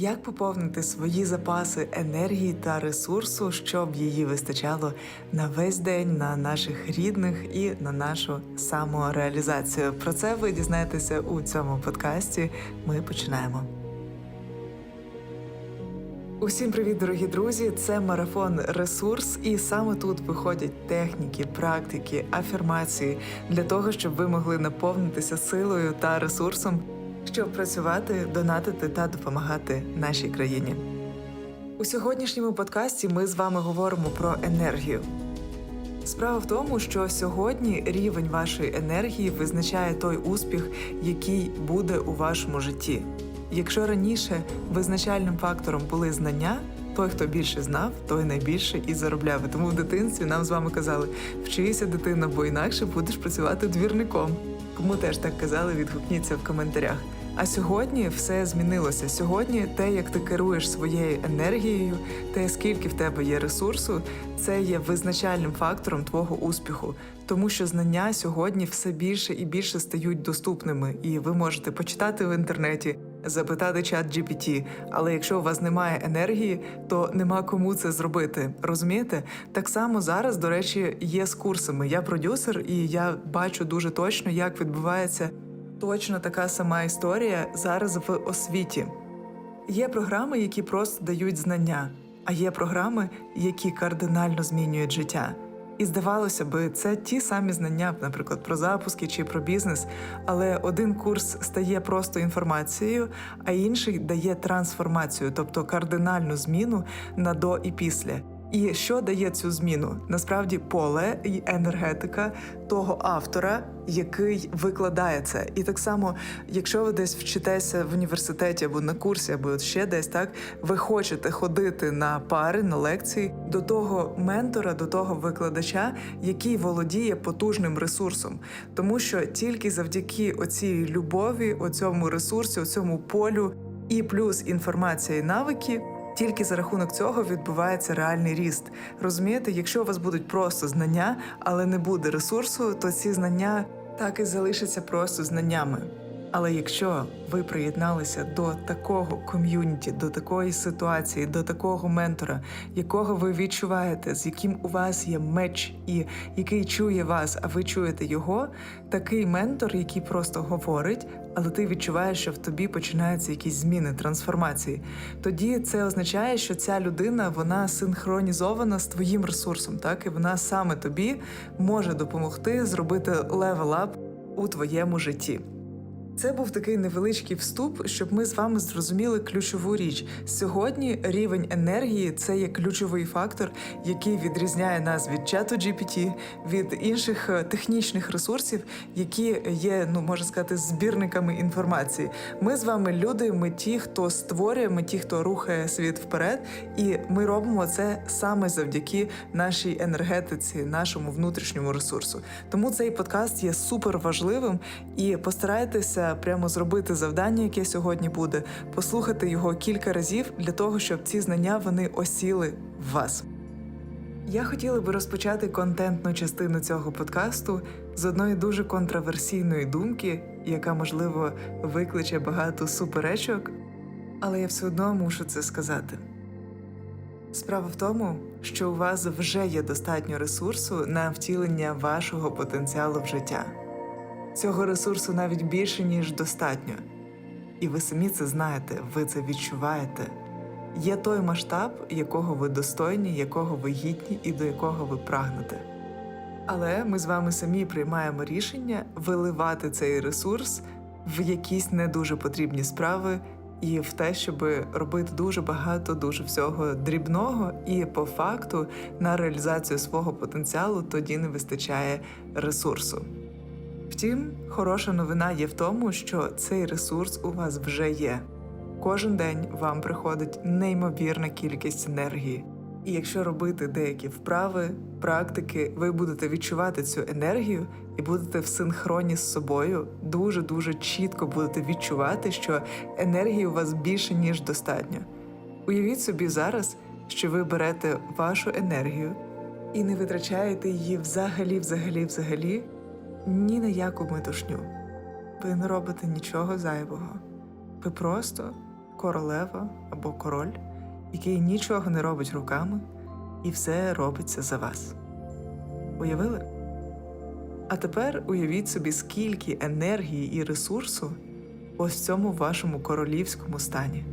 Як поповнити свої запаси енергії та ресурсу, щоб її вистачало на весь день, на наших рідних і на нашу самореалізацію? Про це ви дізнаєтеся у цьому подкасті. Ми починаємо. Усім привіт, дорогі друзі! Це марафон ресурс, і саме тут виходять техніки, практики, афірмації для того, щоб ви могли наповнитися силою та ресурсом, щоб працювати, донатити та допомагати нашій країні. У сьогоднішньому подкасті ми з вами говоримо про енергію. Справа в тому, що сьогодні рівень вашої енергії визначає той успіх, який буде у вашому житті. Якщо раніше визначальним фактором були знання, той, хто більше знав, той найбільше і заробляв. Тому в дитинстві нам з вами казали: вчися, дитина, бо інакше будеш працювати двірником. Кому теж так казали, відгукніться в коментарях. А сьогодні все змінилося. Сьогодні те, як ти керуєш своєю енергією, те, скільки в тебе є ресурсу, це є визначальним фактором твого успіху, тому що знання сьогодні все більше і більше стають доступними, і ви можете почитати в інтернеті, запитати чат GPT, Але якщо у вас немає енергії, то нема кому це зробити. Розумієте? Так само зараз, до речі, є з курсами. Я продюсер, і я бачу дуже точно, як відбувається точно така сама історія зараз в освіті. Є програми, які просто дають знання, а є програми, які кардинально змінюють життя. І здавалося би, це ті самі знання, наприклад, про запуски чи про бізнес. Але один курс стає просто інформацією, а інший дає трансформацію, тобто кардинальну зміну на до і після. І що дає цю зміну? Насправді поле і енергетика того автора, який викладає це. І так само, якщо ви десь вчитеся в університеті або на курсі, або ще десь так, ви хочете ходити на пари, на лекції до того ментора, до того викладача, який володіє потужним ресурсом, тому що тільки завдяки оцій любові, оцьому ресурсу, оцьому полю і плюс інформація і навики. Тільки за рахунок цього відбувається реальний ріст. Розумієте, якщо у вас будуть просто знання, але не буде ресурсу, то ці знання так і залишаться просто знаннями. Але якщо ви приєдналися до такого ком'юніті, до такої ситуації, до такого ментора, якого ви відчуваєте, з яким у вас є меч, і який чує вас, а ви чуєте його, такий ментор, який просто говорить, але ти відчуваєш, що в тобі починаються якісь зміни, трансформації. Тоді це означає, що ця людина вона синхронізована з твоїм ресурсом, так і вона саме тобі може допомогти зробити левел-ап у твоєму житті. Це був такий невеличкий вступ, щоб ми з вами зрозуміли ключову річ. Сьогодні рівень енергії це є ключовий фактор, який відрізняє нас від чату GPT, від інших е, технічних ресурсів, які є, ну можна сказати, збірниками інформації. Ми з вами люди, ми ті, хто створює, ми ті, хто рухає світ вперед, і ми робимо це саме завдяки нашій енергетиці, нашому внутрішньому ресурсу. Тому цей подкаст є супер важливим і постарайтеся прямо зробити завдання, яке сьогодні буде, послухати його кілька разів для того, щоб ці знання вони осіли в вас. Я хотіла би розпочати контентну частину цього подкасту з одної дуже контроверсійної думки, яка, можливо, викличе багато суперечок, але я все одно мушу це сказати. Справа в тому, що у вас вже є достатньо ресурсу на втілення вашого потенціалу в життя. Цього ресурсу навіть більше, ніж достатньо. І ви самі це знаєте, ви це відчуваєте. Є той масштаб, якого ви достойні, якого ви гідні і до якого ви прагнете. Але ми з вами самі приймаємо рішення виливати цей ресурс в якісь не дуже потрібні справи і в те, щоб робити дуже багато, дуже всього дрібного, і по факту на реалізацію свого потенціалу тоді не вистачає ресурсу. Втім, хороша новина є в тому, що цей ресурс у вас вже є. Кожен день вам приходить неймовірна кількість енергії. І якщо робити деякі вправи, практики, ви будете відчувати цю енергію і будете в синхроні з собою, дуже дуже чітко будете відчувати, що енергії у вас більше ніж достатньо. Уявіть собі зараз, що ви берете вашу енергію, і не витрачаєте її взагалі, взагалі, взагалі ні на яку метушню. Ви не робите нічого зайвого. Ви просто королева або король, який нічого не робить руками, і все робиться за вас. Уявили? А тепер уявіть собі, скільки енергії і ресурсу ось в цьому вашому королівському стані.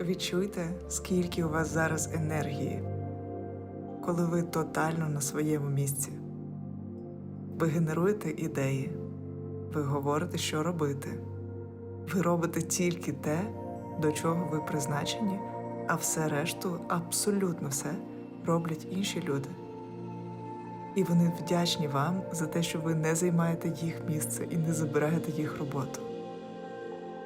Відчуйте, скільки у вас зараз енергії, коли ви тотально на своєму місці. Ви генеруєте ідеї, ви говорите, що робити. Ви робите тільки те, до чого ви призначені, а все решту, абсолютно все, роблять інші люди. І вони вдячні вам за те, що ви не займаєте їх місце і не забираєте їх роботу.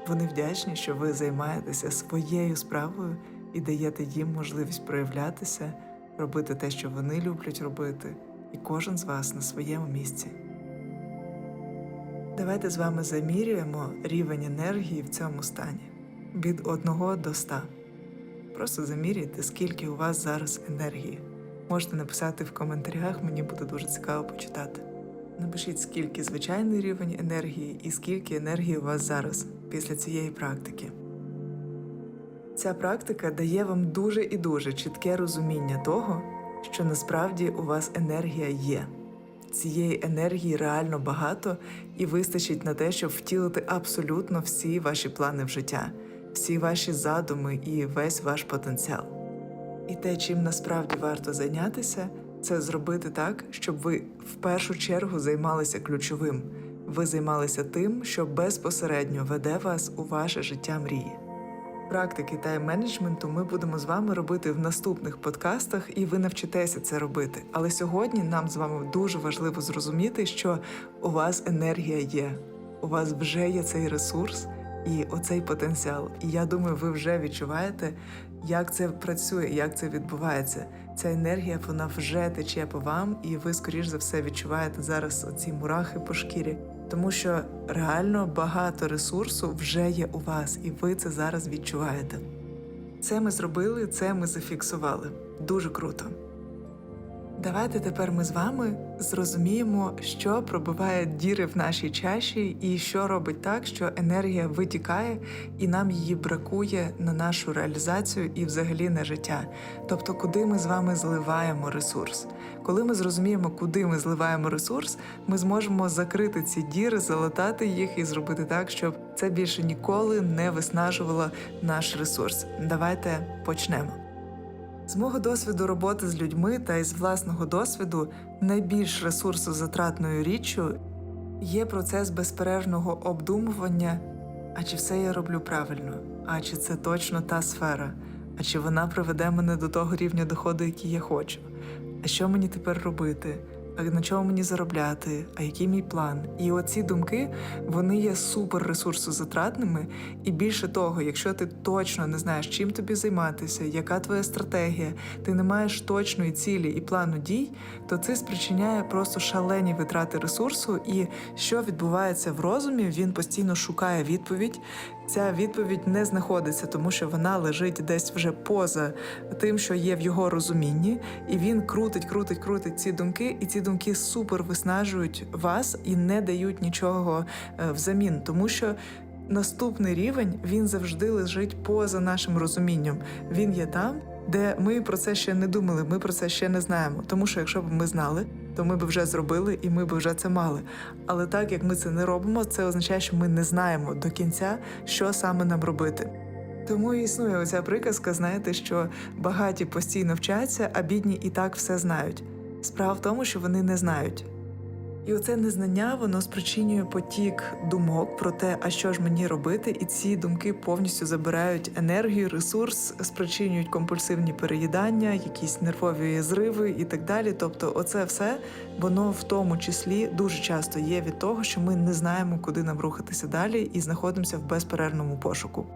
Вони вдячні, що ви займаєтеся своєю справою і даєте їм можливість проявлятися, робити те, що вони люблять робити, і кожен з вас на своєму місці. Давайте з вами замірюємо рівень енергії в цьому стані від 1 до 100. Просто заміряйте, скільки у вас зараз енергії. Можете написати в коментарях, мені буде дуже цікаво почитати. Напишіть, скільки звичайний рівень енергії і скільки енергії у вас зараз після цієї практики. Ця практика дає вам дуже і дуже чітке розуміння того, що насправді у вас енергія є. Цієї енергії реально багато і вистачить на те, щоб втілити абсолютно всі ваші плани в життя, всі ваші задуми і весь ваш потенціал. І те, чим насправді варто зайнятися, це зробити так, щоб ви в першу чергу займалися ключовим. Ви займалися тим, що безпосередньо веде вас у ваше життя мрії. Практики тайм-менеджменту ми будемо з вами робити в наступних подкастах, і ви навчитеся це робити. Але сьогодні нам з вами дуже важливо зрозуміти, що у вас енергія є, у вас вже є цей ресурс і оцей потенціал. І я думаю, ви вже відчуваєте, як це працює, як це відбувається. Ця енергія вона вже тече по вам, і ви, скоріш за все, відчуваєте зараз оці мурахи по шкірі, тому що реально багато ресурсу вже є у вас, і ви це зараз відчуваєте. Це ми зробили, це ми зафіксували. Дуже круто. Давайте тепер ми з вами зрозуміємо, що пробиває діри в нашій чаші, і що робить так, що енергія витікає, і нам її бракує на нашу реалізацію і взагалі на життя. Тобто, куди ми з вами зливаємо ресурс. Коли ми зрозуміємо, куди ми зливаємо ресурс, ми зможемо закрити ці діри, залатати їх і зробити так, щоб це більше ніколи не виснажувало наш ресурс. Давайте почнемо. З мого досвіду роботи з людьми та із власного досвіду найбільш ресурсозатратною річчю є процес безперервного обдумування, а чи все я роблю правильно, а чи це точно та сфера, а чи вона приведе мене до того рівня доходу, який я хочу, а що мені тепер робити, на чому мені заробляти, а який мій план? І оці думки вони є супер ресурсозатратними. І більше того, якщо ти точно не знаєш, чим тобі займатися, яка твоя стратегія, ти не маєш точної цілі і плану дій, то це спричиняє просто шалені витрати ресурсу. І що відбувається в розумі, він постійно шукає відповідь. Ця відповідь не знаходиться, тому що вона лежить десь вже поза тим, що є в його розумінні, і він крутить, крутить, крутить ці думки, і ці думки супер виснажують вас і не дають нічого е, взамін, тому що. Наступний рівень він завжди лежить поза нашим розумінням. Він є там, де ми про це ще не думали, ми про це ще не знаємо. Тому що якщо б ми знали, то ми б вже зробили і ми б вже це мали. Але так як ми це не робимо, це означає, що ми не знаємо до кінця, що саме нам робити. Тому існує оця приказка, знаєте, що багаті постійно вчаться, а бідні і так все знають. Справа в тому, що вони не знають. І оце незнання воно спричинює потік думок про те, а що ж мені робити, і ці думки повністю забирають енергію, ресурс, спричинюють компульсивні переїдання, якісь нервові зриви і так далі. Тобто, оце все воно в тому числі дуже часто є від того, що ми не знаємо, куди нам рухатися далі, і знаходимося в безперервному пошуку.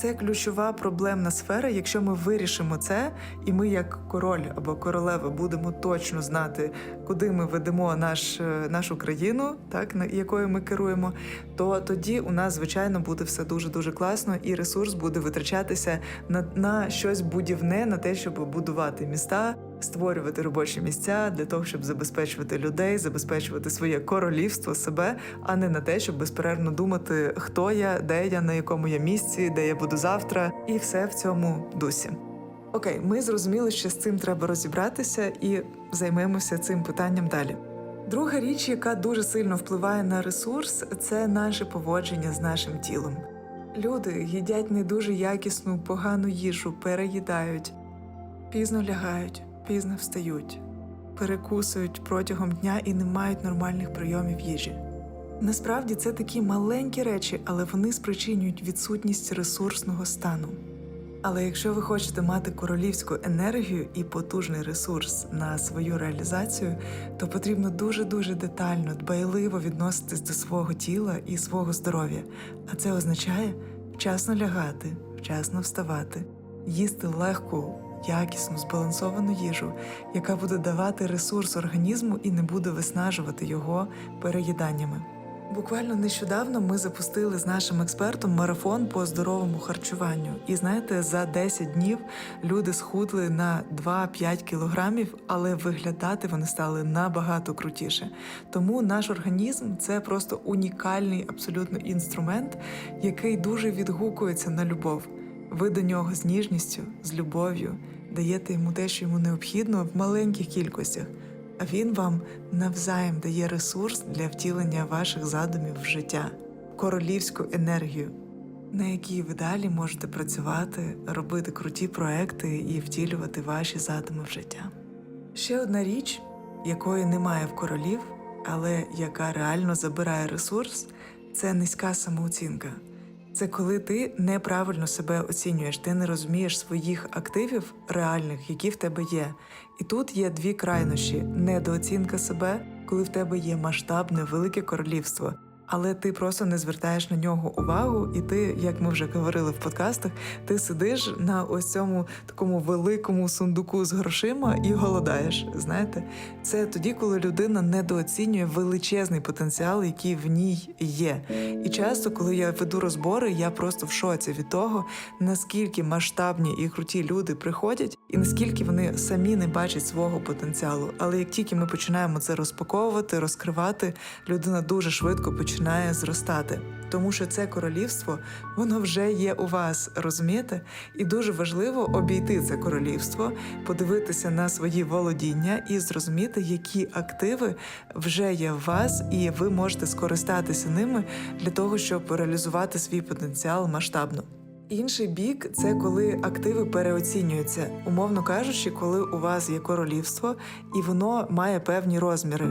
Це ключова проблемна сфера. Якщо ми вирішимо це, і ми, як король або королева, будемо точно знати, куди ми ведемо наш, е, нашу країну, так якою ми керуємо, то тоді у нас звичайно буде все дуже дуже класно, і ресурс буде витрачатися на, на щось будівне, на те, щоб будувати міста, створювати робочі місця для того, щоб забезпечувати людей, забезпечувати своє королівство себе, а не на те, щоб безперервно думати, хто я, де я, на якому я місці, де я буду завтра, і все в цьому дусі. Окей, ми зрозуміли, що з цим треба розібратися і займемося цим питанням далі. Друга річ, яка дуже сильно впливає на ресурс, це наше поводження з нашим тілом. Люди їдять не дуже якісну, погану їжу, переїдають, пізно лягають, пізно встають, перекусують протягом дня і не мають нормальних прийомів їжі. Насправді це такі маленькі речі, але вони спричинюють відсутність ресурсного стану. Але якщо ви хочете мати королівську енергію і потужний ресурс на свою реалізацію, то потрібно дуже-дуже детально, дбайливо відноситись до свого тіла і свого здоров'я. А це означає вчасно лягати, вчасно вставати, їсти легку, якісну, збалансовану їжу, яка буде давати ресурс організму і не буде виснажувати його переїданнями. Буквально нещодавно ми запустили з нашим експертом марафон по здоровому харчуванню. І знаєте, за 10 днів люди схудли на 2-5 кілограмів, але виглядати вони стали набагато крутіше. Тому наш організм це просто унікальний абсолютно інструмент, який дуже відгукується на любов. Ви до нього з ніжністю, з любов'ю даєте йому те, що йому необхідно в маленьких кількостях а він вам навзаєм дає ресурс для втілення ваших задумів в життя, королівську енергію, на якій ви далі можете працювати, робити круті проекти і втілювати ваші задуми в життя. Ще одна річ, якої немає в королів, але яка реально забирає ресурс, це низька самооцінка. Це коли ти неправильно себе оцінюєш, ти не розумієш своїх активів реальних, які в тебе є. І тут є дві крайнощі: недооцінка себе, коли в тебе є масштабне велике королівство. Але ти просто не звертаєш на нього увагу, і ти, як ми вже говорили в подкастах, ти сидиш на ось цьому такому великому сундуку з грошима і голодаєш. Знаєте, це тоді, коли людина недооцінює величезний потенціал, який в ній є. І часто, коли я веду розбори, я просто в шоці від того, наскільки масштабні і круті люди приходять, і наскільки вони самі не бачать свого потенціалу. Але як тільки ми починаємо це розпаковувати, розкривати, людина дуже швидко починає зростати. Тому що це королівство, воно вже є у вас, розумієте? І дуже важливо обійти це королівство, подивитися на свої володіння і зрозуміти, які активи вже є в вас, і ви можете скористатися ними для того, щоб реалізувати свій потенціал масштабно. Інший бік це коли активи переоцінюються, умовно кажучи, коли у вас є королівство і воно має певні розміри,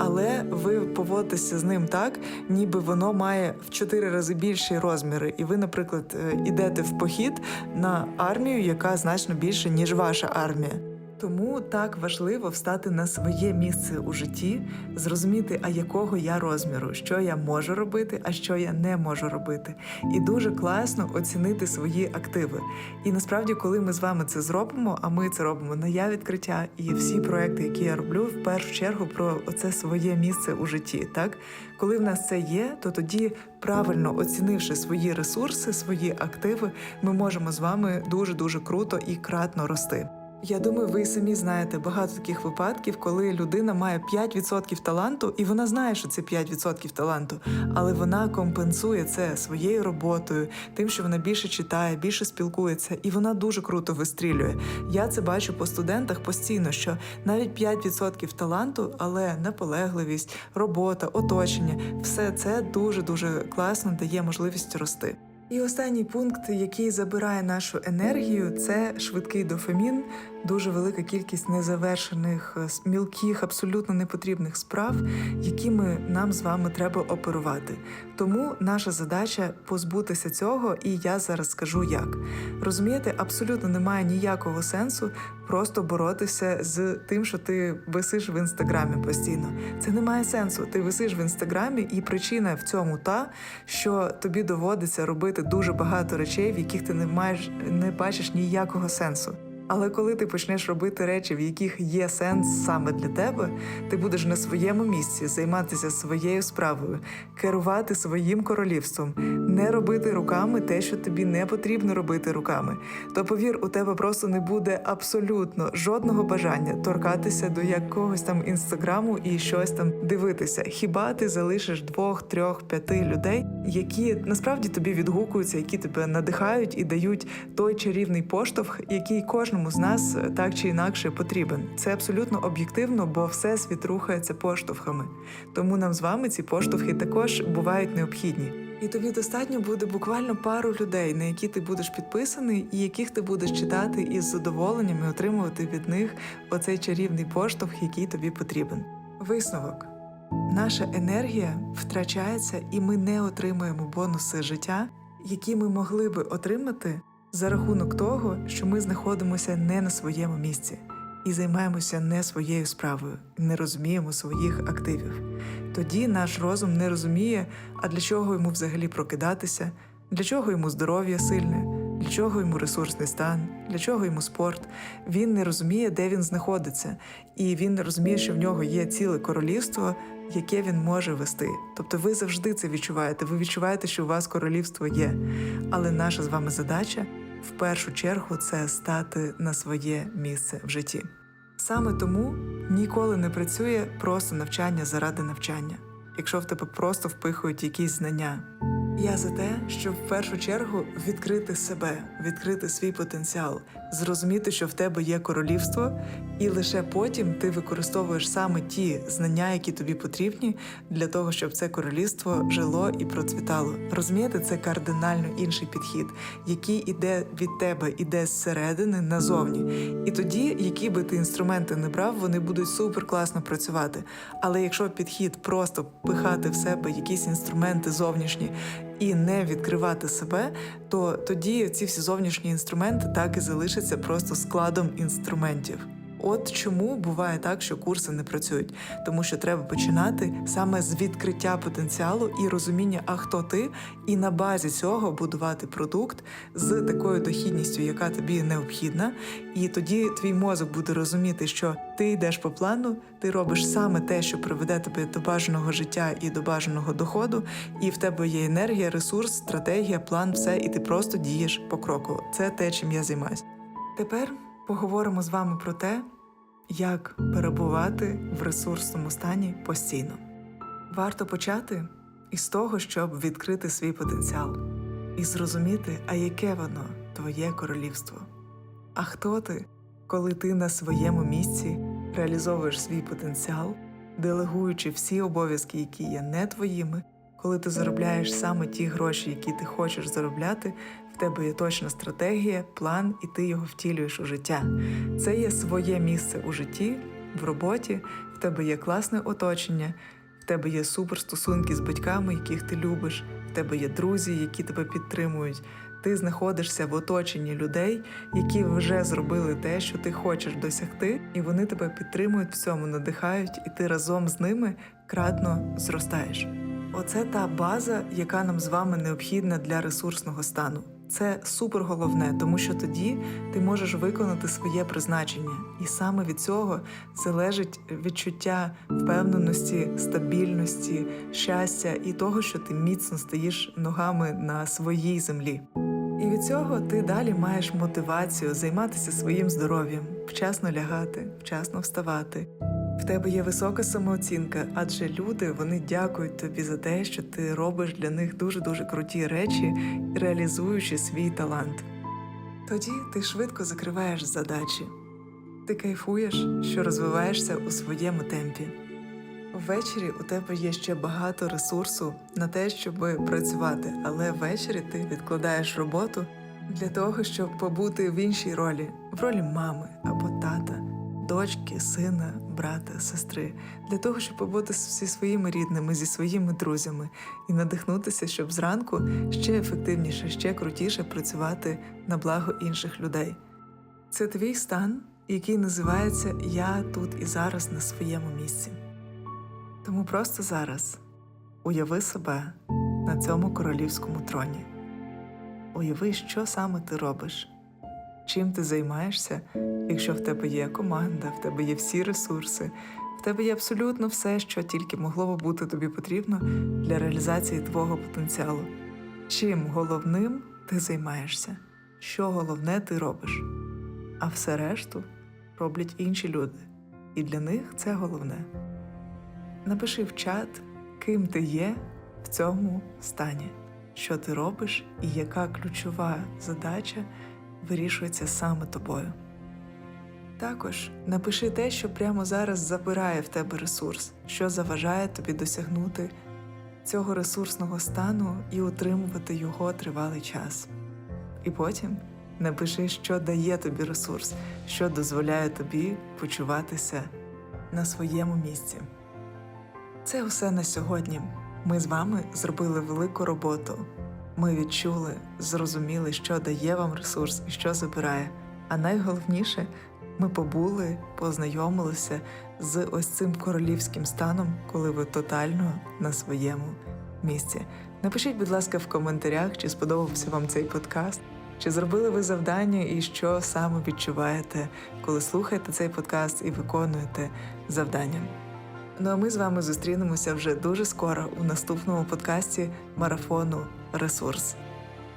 але ви поводитеся з ним так, ніби воно має в чотири рази більші розміри, і ви, наприклад, ідете в похід на армію, яка значно більше ніж ваша армія. Тому так важливо встати на своє місце у житті, зрозуміти, а якого я розміру, що я можу робити, а що я не можу робити, і дуже класно оцінити свої активи. І насправді, коли ми з вами це зробимо, а ми це робимо на я відкриття, і всі проекти, які я роблю, в першу чергу про оце своє місце у житті. Так, коли в нас це є, то тоді правильно оцінивши свої ресурси, свої активи, ми можемо з вами дуже дуже круто і кратно рости. Я думаю, ви самі знаєте багато таких випадків, коли людина має 5% таланту, і вона знає, що це 5% таланту, але вона компенсує це своєю роботою, тим, що вона більше читає, більше спілкується, і вона дуже круто вистрілює. Я це бачу по студентах постійно, що навіть 5% таланту, але наполегливість, робота, оточення все це дуже дуже класно дає можливість рости. І останній пункт, який забирає нашу енергію, це швидкий дофамін, дуже велика кількість незавершених мілких, абсолютно непотрібних справ, якими нам з вами треба оперувати. Тому наша задача позбутися цього, і я зараз скажу як. Розумієте, абсолютно немає ніякого сенсу просто боротися з тим, що ти висиш в інстаграмі постійно. Це не має сенсу. Ти висиш в інстаграмі, і причина в цьому та, що тобі доводиться робити дуже багато речей, в яких ти не маєш не бачиш ніякого сенсу. Але коли ти почнеш робити речі, в яких є сенс саме для тебе, ти будеш на своєму місці займатися своєю справою, керувати своїм королівством, не робити руками те, що тобі не потрібно робити руками, то повір, у тебе просто не буде абсолютно жодного бажання торкатися до якогось там інстаграму і щось там дивитися. Хіба ти залишиш двох, трьох, п'яти людей, які насправді тобі відгукуються, які тебе надихають і дають той чарівний поштовх, який кожному з нас е, так чи інакше потрібен. Це абсолютно об'єктивно, бо все світ рухається поштовхами. Тому нам з вами ці поштовхи також бувають необхідні. І тобі достатньо буде буквально пару людей, на які ти будеш підписаний, і яких ти будеш читати із задоволенням і отримувати від них оцей чарівний поштовх, який тобі потрібен. Висновок. Наша енергія втрачається, і ми не отримуємо бонуси життя, які ми могли би отримати за рахунок того, що ми знаходимося не на своєму місці і займаємося не своєю справою, не розуміємо своїх активів. Тоді наш розум не розуміє, а для чого йому взагалі прокидатися, для чого йому здоров'я сильне, для чого йому ресурсний стан, для чого йому спорт. Він не розуміє, де він знаходиться, і він не розуміє, що в нього є ціле королівство, яке він може вести. Тобто ви завжди це відчуваєте. Ви відчуваєте, що у вас королівство є. Але наша з вами задача в першу чергу це стати на своє місце в житті. Саме тому ніколи не працює просто навчання заради навчання, якщо в тебе просто впихують якісь знання. Я за те, щоб в першу чергу відкрити себе, відкрити свій потенціал, зрозуміти, що в тебе є королівство, і лише потім ти використовуєш саме ті знання, які тобі потрібні, для того, щоб це королівство жило і процвітало. Розумієте, це кардинально інший підхід, який іде від тебе, іде зсередини назовні. І тоді, які би ти інструменти не брав, вони будуть супер класно працювати. Але якщо підхід просто пихати в себе якісь інструменти зовнішні і не відкривати себе, то тоді ці всі зовнішні інструменти так і залишаться просто складом інструментів. От чому буває так, що курси не працюють, тому що треба починати саме з відкриття потенціалу і розуміння, а хто ти, і на базі цього будувати продукт з такою дохідністю, яка тобі необхідна. І тоді твій мозок буде розуміти, що ти йдеш по плану, ти робиш саме те, що приведе тебе до бажаного життя і до бажаного доходу, і в тебе є енергія, ресурс, стратегія, план, все, і ти просто дієш покроково. Це те, чим я займаюся. Тепер поговоримо з вами про те, як перебувати в ресурсному стані постійно. Варто почати із того, щоб відкрити свій потенціал і зрозуміти, а яке воно твоє королівство. А хто ти, коли ти на своєму місці реалізовуєш свій потенціал, делегуючи всі обов'язки, які є не твоїми, коли ти заробляєш саме ті гроші, які ти хочеш заробляти, тебе є точна стратегія, план, і ти його втілюєш у життя. Це є своє місце у житті, в роботі, в тебе є класне оточення, в тебе є суперстосунки з батьками, яких ти любиш, в тебе є друзі, які тебе підтримують. Ти знаходишся в оточенні людей, які вже зробили те, що ти хочеш досягти, і вони тебе підтримують в цьому, надихають, і ти разом з ними кратно зростаєш. Оце та база, яка нам з вами необхідна для ресурсного стану. Це супер головне, тому що тоді ти можеш виконати своє призначення, і саме від цього залежить відчуття впевненості, стабільності, щастя і того, що ти міцно стоїш ногами на своїй землі. І від цього ти далі маєш мотивацію займатися своїм здоров'ям, вчасно лягати, вчасно вставати. В тебе є висока самооцінка, адже люди вони дякують тобі за те, що ти робиш для них дуже дуже круті речі, реалізуючи свій талант. Тоді ти швидко закриваєш задачі, ти кайфуєш, що розвиваєшся у своєму темпі. Ввечері у тебе є ще багато ресурсу на те, щоб працювати, але ввечері ти відкладаєш роботу для того, щоб побути в іншій ролі, в ролі мами або тата, дочки, сина, брата, сестри, для того, щоб побути зі своїми рідними, зі своїми друзями і надихнутися, щоб зранку ще ефективніше, ще крутіше працювати на благо інших людей. Це твій стан, який називається Я тут і зараз на своєму місці. Тому просто зараз уяви себе на цьому королівському троні. Уяви, що саме ти робиш, чим ти займаєшся, якщо в тебе є команда, в тебе є всі ресурси, в тебе є абсолютно все, що тільки могло би бути тобі потрібно для реалізації твого потенціалу. чим головним ти займаєшся, що головне ти робиш. А все решту роблять інші люди, і для них це головне. Напиши в чат, ким ти є в цьому стані, що ти робиш і яка ключова задача вирішується саме тобою. Також напиши те, що прямо зараз забирає в тебе ресурс, що заважає тобі досягнути цього ресурсного стану і утримувати його тривалий час. І потім напиши, що дає тобі ресурс, що дозволяє тобі почуватися на своєму місці. Це все на сьогодні. Ми з вами зробили велику роботу. Ми відчули, зрозуміли, що дає вам ресурс і що забирає. А найголовніше, ми побули, познайомилися з ось цим королівським станом, коли ви тотально на своєму місці. Напишіть, будь ласка, в коментарях, чи сподобався вам цей подкаст, чи зробили ви завдання і що саме відчуваєте, коли слухаєте цей подкаст і виконуєте завдання. Ну а ми з вами зустрінемося вже дуже скоро у наступному подкасті марафону Ресурс.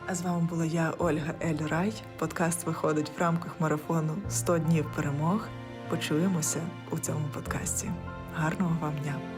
А з вами була я, Ольга Ель Рай. Подкаст виходить в рамках марафону «100 днів перемог. Почуємося у цьому подкасті. Гарного вам дня!